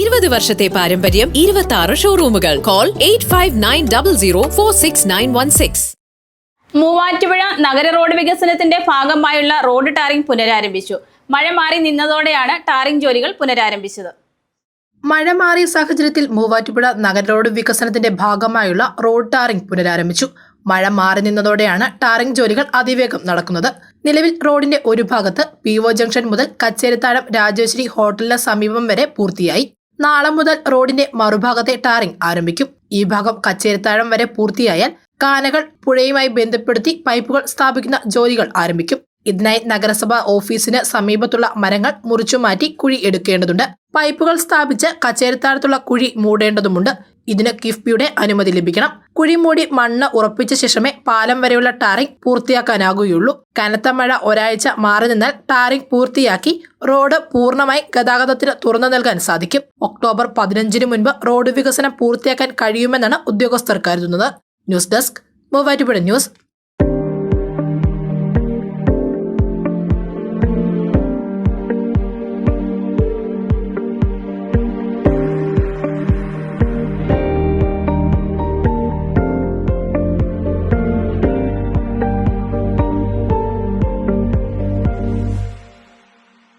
ഇരുപത് വർഷത്തെ പാരമ്പര്യം ഇരുപത്തി ആറ് ഷോറൂമുകൾ call eight five nine double zero four six nine one six Muvattupuzha നഗര റോഡ് വികസനത്തിന്റെ ഭാഗമായുള്ള റോഡ് ടാറിംഗ് പുനരാരംഭിച്ചു. മഴ മാറി നിന്നതോടെയാണ് ടാറിംഗ് ജോലികൾ പുനരാരംഭിച്ചത്. മഴ മാറിയ സാഹചര്യത്തിൽ മൂവാറ്റുപുഴ നഗര റോഡ് വികസനത്തിന്റെ ഭാഗമായുള്ള റോഡ് ടാറിംഗ് പുനരാരംഭിച്ചു. മഴ മാറി നിന്നതോടെയാണ് ടാറിംഗ് ജോലികൾ അതിവേഗം നടക്കുന്നത്. നിലവിൽ റോഡിന്റെ ഒരു ഭാഗത്ത് പി ഒ ജംഗ്ഷൻ മുതൽ കച്ചേരിത്താഴം രാജേശ്വരി ഹോട്ടലിന് സമീപം വരെ പൂർത്തിയായി. നാളെ മുതൽ റോഡിന്റെ മറുഭാഗത്തെ ടാറിംഗ് ആരംഭിക്കും. ഈ ഭാഗം കച്ചേരിത്താഴം വരെ പൂർത്തിയായാൽ കാനകൾ പുഴയുമായി ബന്ധപ്പെടുത്തി പൈപ്പുകൾ സ്ഥാപിക്കുന്ന ജോലികൾ ആരംഭിക്കും. ഇതിനായി നഗരസഭാ ഓഫീസിന് സമീപത്തുള്ള മരങ്ങൾ മുറിച്ചുമാറ്റി കുഴി എടുക്കേണ്ടതുണ്ട്. പൈപ്പുകൾ സ്ഥാപിച്ച് കച്ചേരിത്താഴത്തുള്ള കുഴി മൂടേണ്ടതുമുണ്ട്. ഇതിന് കിഫ്ബിയുടെ അനുമതി ലഭിക്കണം. കുഴിമൂടി മണ്ണ് ഉറപ്പിച്ച ശേഷമേ പാലം വരെയുള്ള ടാറിംഗ് പൂർത്തിയാക്കാനാകുകയുള്ളൂ. കനത്ത മഴ ഒരാഴ്ച മാറി നിന്നാൽ ടാറിംഗ് പൂർത്തിയാക്കി റോഡ് പൂർണമായി ഗതാഗതത്തിന് തുറന്നു നൽകാൻ സാധിക്കും. ഒക്ടോബർ പതിനഞ്ചിന് മുൻപ് റോഡ് വികസനം പൂർത്തിയാക്കാൻ കഴിയുമെന്നാണ് ഉദ്യോഗസ്ഥർ കരുതുന്നത്. News desk Muvattupuzha news.